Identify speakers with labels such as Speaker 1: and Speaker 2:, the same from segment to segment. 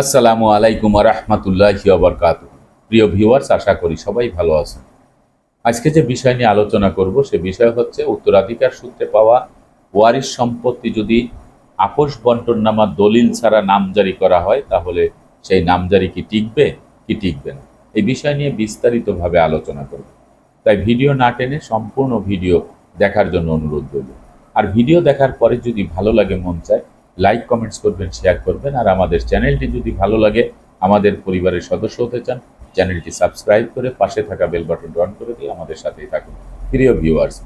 Speaker 1: আসসালামু আলাইকুম রহমতুল্লাহ বরকাত প্রিয় ভিউয়ার্স, আশা করি সবাই ভালো আছেন। আজকে যে বিষয় নিয়ে আলোচনা করব, সে বিষয় হচ্ছে উত্তরাধিকার সূত্রে পাওয়া ওয়ারিশ সম্পত্তি যদি আপোষ বন্টননামা দলিল ছাড়া নামজারি করা হয়, তাহলে সেই নামজারি কি টিকবে কি টিকবে না? এই বিষয় নিয়ে বিস্তারিতভাবে আলোচনা করব। তাই ভিডিও না টেনে সম্পূর্ণ ভিডিও দেখার জন্য অনুরোধ রইল। আর ভিডিও দেখার পরে যদি ভালো লাগে মন চায় লাইক কমেন্টস করবেন শেয়ার করবেন, আর আমাদের চ্যানেলটি যদি ভালো লাগে, আমাদের পরিবারের সদস্য হতে চান, চ্যানেলটি সাবস্ক্রাইব করে পাশে থাকা বেল বাটন অন করে দিয়ে আমাদের সাথেই থাকুন। প্রিয় ভিউয়ার্স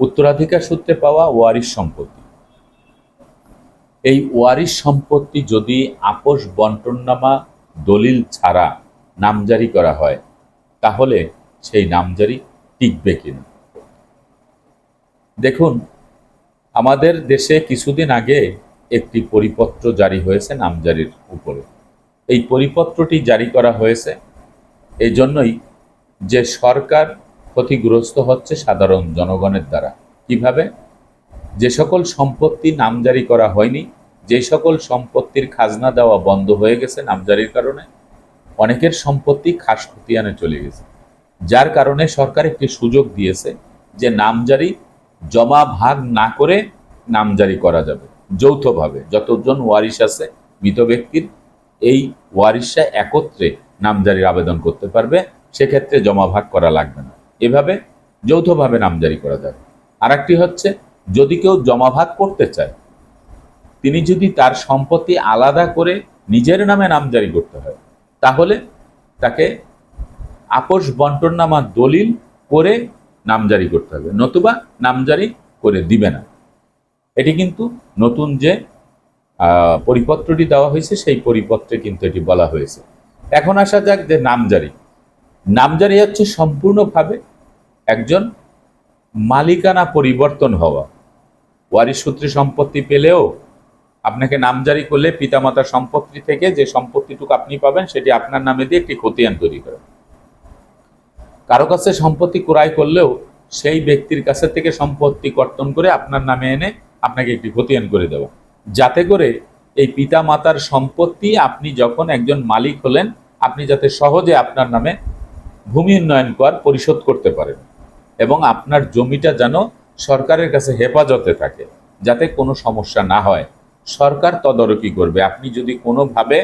Speaker 1: উত্তরাধিকার সূত্রে পাওয়া ওয়ারিশ সম্পত্তি। এই ওয়ারিশ সম্পত্তি যদি আপোষ বন্টননামা দলিল ছাড়া নামজারি করা হয়, তাহলে সেই নামজারি টিকবে কিনা? দেখুন, আমাদের দেশে কিছুদিন আগে একটি পরিপত্র জারি হয়েছে নামজারির উপরে। এই পরিপত্রটি জারি করা হয়েছে এই জন্যই যে সরকার ক্ষতিগ্রস্ত হচ্ছে সাধারণ জনগণের দ্বারা। কীভাবে? যে সকল সম্পত্তি নামজারি করা হয়নি, যে সকল সম্পত্তির খাজনা দেওয়া বন্ধ হয়ে গেছে নামজারির কারণে, অনেকের সম্পত্তি খাস খতিয়ানে চলে গেছে। যার কারণে সরকার একটি সুযোগ দিয়েছে যে নামজারি জমা ভাগ না করে নামজারি করা যাবে। যৌথভাবে যতজন ওয়ারিশ আছে, মৃত ব্যক্তির এই ওয়ারিশা একত্রে নামজারির আবেদন করতে পারবে, সেক্ষেত্রে জমা ভাগ করা লাগবে না। এভাবে যৌথভাবে নামজারি করা যাবে। আর একটি হচ্ছে, যদি কেউ জমা ভাগ করতে চায়, তিনি যদি তার সম্পত্তি আলাদা করে নিজের নামে নামজারি করতে হয়, তাহলে তাকে আপোষ বন্টননামা দলিল করে নামজারি করতে হবে, নতুবা নামজারি করে দিবে না। এটি কিন্তু নতুন যে পরিপত্রটি দেওয়া হয়েছে, সেই পরিপত্রে কিন্তু এটি বলা হয়েছে। এখন আসা যাক যে নামজারি। নামজারি হচ্ছে সম্পূর্ণভাবে একজন মালিকানা পরিবর্তন হওয়া। ওয়ারিশ সূত্রে সম্পত্তি পেলেও আপনাকে নামজারি করলে পিতামাতার সম্পত্তি থেকে যে সম্পত্তিটুকু আপনি পাবেন, সেটি আপনার নামে দিয়ে একটি খতিয়ান তৈরি করে কারও কাছে সম্পত্তি ক্রয় করলেও সেই ব্যক্তির কাছে থেকে সম্পত্তি কর্তন করে আপনার নামে এনে আপনাকে একটি খতিয়ান করে দেওয়া যাতে করে এই পিতা মাতার সম্পত্তি আপনি যখন একজন মালিক হলেন, আপনি যাতে সহজে আপনার নামে ভূমি উন্নয়ন কর, পরিশোধ করতে পারেন এবং আপনার জমিটা যেন সরকারের কাছে হেফাজতে থাকে, যাতে কোনো সমস্যা না হয়। সরকার তদারকি করবে। আপনি যদি কোনোভাবে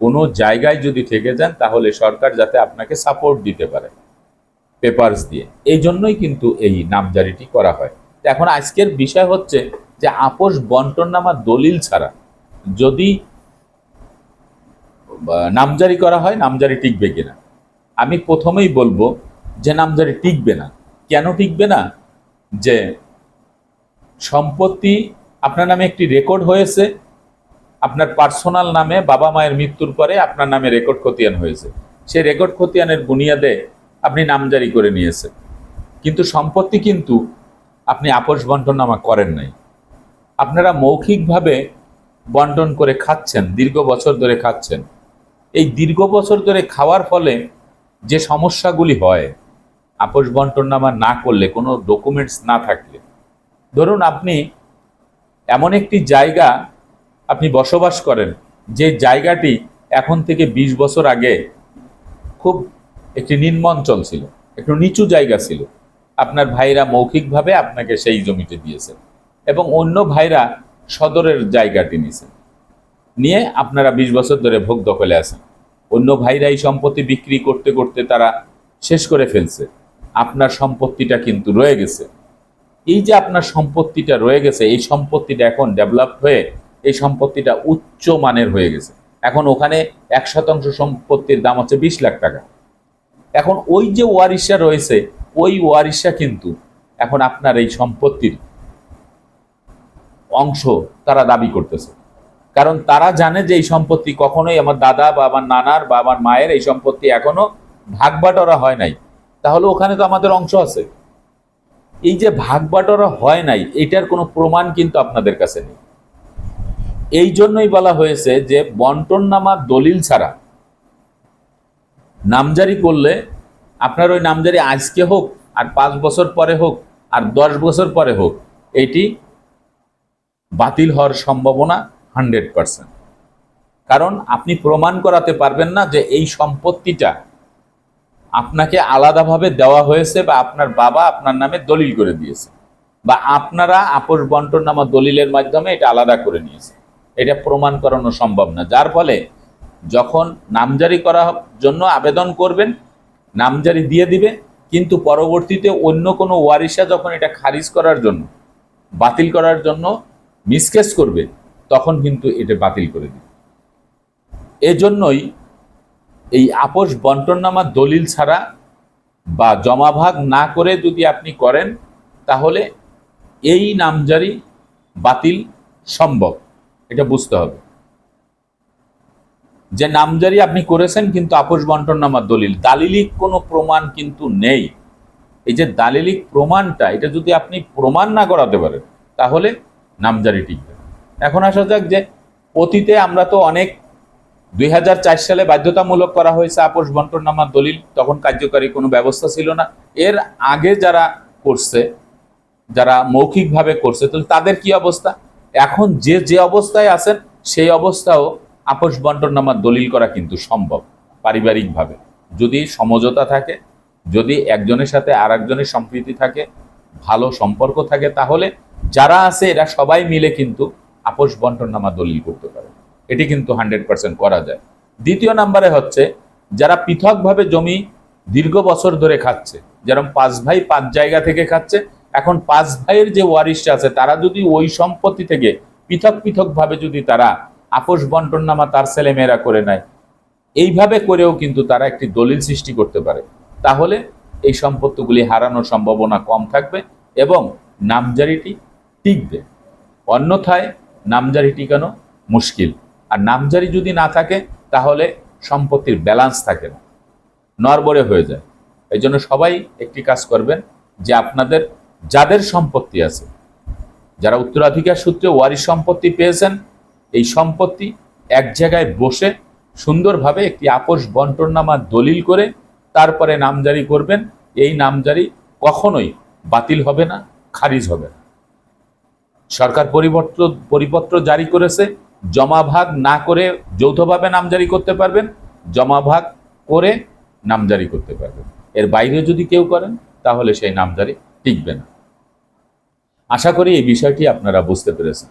Speaker 1: কোনো জায়গায় যদি থেকে যান, তাহলে সরকার যাতে আপনাকে সাপোর্ট দিতে পারে পেপারস দিয়ে। এই জন্যই কিন্তু এই নামজারিটি করা হয়। এখন আজকের বিষয় হচ্ছে যে আপোষ বন্টননামা দলিল ছাড়া যদি নামজারি করা হয়, নামজারি টিকবে কিনা? আমি প্রথমেই বলব যে নামজারি টিকবে না। কেন টিকবে না? যে সম্পত্তি আপনার নামে একটি রেকর্ড হয়েছে, আপনার পার্সোনাল নামে বাবা মায়ের মৃত্যুর পরে আপনার নামে রেকর্ড খতিয়ান হয়েছে। সেই রেকর্ড খতিয়ানের বুনিয়াদে আপনি নামজারি করে নিয়েছে কিন্তু সম্পত্তি কিন্তু আপনি আপোষ বন্টননামা করেন নাই। আপনারা মৌখিকভাবে বন্টন করে খাচ্ছেন, দীর্ঘ বছর ধরে খাচ্ছেন। এই দীর্ঘ বছর ধরে খাওয়ার ফলে যে সমস্যাগুলি হয়, আপোষ বন্টননামা না করলে, কোনো ডকুমেন্টস না থাকলে। ধরুন আপনি এমন একটি জায়গা আপনি বসবাস করেন, যে জায়গাটি এখন থেকে ২০ বছর আগে খুব একটি নিম্ন অঞ্চল ছিল, একটু নিচু জায়গা ছিল। আপনার ভাইরা মৌখিকভাবে আপনাকে সেই জমিতে দিয়েছে এবং অন্য ভাইরা সদরের জায়গাটি নিয়েছেন নিয়ে আপনারা ২০ বছর ধরে ভোগ দখলে আছেন। অন্য ভাইরা এই সম্পত্তি বিক্রি করতে করতে তারা শেষ করে ফেলছে। আপনার সম্পত্তিটা কিন্তু রয়ে গেছে। এই যে আপনার সম্পত্তিটা রয়ে গেছে, এই সম্পত্তিটা এখন ডেভেলপ হয়ে এই সম্পত্তিটা উচ্চ মানের হয়ে গেছে। এখন ওখানে এক শতাংশ সম্পত্তির দাম হচ্ছে বিশ লাখ টাকা। এখন ওই যে ওয়ারিশা রয়েছে ওই ওয়ারিশা কিন্তু এখন আপনার এই সম্পত্তির অংশ তারা দাবি করতেছে। কারণ তারা জানে যে এই সম্পত্তি কখনোই আমার দাদা বা আমার নানার বা আমার মায়ের এই সম্পত্তি এখনও ভাগ বাটোয়ারা হয় নাই। তাহলে ওখানে তো আমাদের অংশ আছে। এই যে ভাগ বাটোয়ারা হয় নাই, এটার কোনো প্রমাণ কিন্তু আপনাদের কাছে নেই। এই জন্যই বলা হয়েছে যে বন্টননামা দলিল ছাড়া নামজারি করলে আপনার ওই নামজারি আজকে হোক, আর পাঁচ বছর পরে হোক, আর দশ বছর পরে হোক, এটি বাতিল হওয়ার সম্ভাবনা হান্ড্রেড পার্সেন্ট। কারণ আপনি প্রমাণ করাতে পারবেন না যে এই সম্পত্তিটা আপনাকে আলাদাভাবে দেওয়া হয়েছে বা আপনার বাবা আপনার নামে দলিল করে দিয়েছে, বা আপনারা আপোষ বন্টন নামা দলিলের মাধ্যমে এটা আলাদা করে নিয়েছে। এটা প্রমাণ করানো সম্ভব না। যার ফলে যখন নামজারি করার জন্য আবেদন করবেন নামজারি দিয়ে দিবে, কিন্তু পরবর্তীতে অন্য কোনো ওয়ারিশা যখন এটা খারিজ করার জন্য, বাতিল করার জন্য মিসকেস করবে, তখন কিন্তু এটা বাতিল করে দিবে। এজন্যই এই আপোষ বন্টননামা দলিল ছাড়া বা জমাভাগ না করে যদি আপনি করেন, তাহলে এই নামজারি বাতিল সম্ভব। এটা বুঝতে হবে। যে নামজারি আপনি করেছেন কিন্তু আপোষ বন্টননামা দলিল। দালিলিক কোনো প্রমাণ কিন্তু নেই। এই যে দালিলিক প্রমাণটা, এটা যদি আপনি প্রমাণ না করাতে পারেন, তাহলে নামজারি টিকবে এখন আসা যাক যে অতীতে আমরা তো অনেক দুই সালে বাধ্যতামূলক করা হয়েছে আপোষ বন্টননামা দলিল, তখন কার্যকারী কোনো ব্যবস্থা ছিল না। এর আগে যারা করছে, যারা মৌখিকভাবে করছে তো তাদের কি অবস্থা? এখন যে যে অবস্থায় আছেন, সেই অবস্থাও আপোষ বন্টননামা দলিল করা কিন্তু সম্ভব, পারিবারিকভাবে। যদি সমঝোতা থাকে, যদি একজনের সাথে আর একজনের সম্প্রীতি থাকে, ভালো সম্পর্ক থাকে, তাহলে যারা আছে এরা সবাই মিলে কিন্তু আপোষ বন্টননামা দলিল করতে পারে। এটি কিন্তু হান্ড্রেড পার্সেন্ট করা যায়। দ্বিতীয় নাম্বারে হচ্ছে, যারা পৃথকভাবে জমি দীর্ঘ বছর ধরে খাচ্ছে, যেরকম পাঁচ ভাই পাঁচ জায়গা থেকে খাচ্ছে, এখন পাঁচ ভাইয়ের যে ওয়ারিশটা আছে, তারা যদি ওই সম্পত্তি থেকে পৃথক পৃথকভাবে যদি তারা আপোষ বন্টন নামা তার ছেলে মেয়েরা করে নেয় এইভাবে করেও কিন্তু তারা একটি দলিল সৃষ্টি করতে পারে। তাহলে এই সম্পত্তিগুলি হারানোর সম্ভাবনা কম থাকবে এবং নামজারিটি টিকবে। অন্যথায় নামজারি টিকানো মুশকিল। আর নামজারি যদি না থাকে, তাহলে সম্পত্তির ব্যালেন্স থাকে না। নরবরে হয়ে যায়। এই জন্য সবাই একটি কাজ করবেন যে আপনাদের যাদের সম্পত্তি আছে, যারা উত্তরাধিকার সূত্রে ওয়ারিশ সম্পত্তি পেয়েছেন এই সম্পত্তি এক জায়গায় বসে সুন্দরভাবে একটি আপোষ বন্টননামা দলিল করে তারপরে নামজারি করবেন। এই নামজারি কখনোই বাতিল হবে না, খারিজ হবে না। সরকার পরিপত্র পরিপত্র জারি করেছে। জমা ভাগ না করে যৌথভাবে নামজারি করতে পারবেন, জমা ভাগ করে নামজারি করতে পারবেন। এর বাইরে যদি কেউ করেন, তাহলে সেই নামজারি টিকবে না। আশা করি এই বিষয়টি আপনারা বুঝতে পেরেছেন।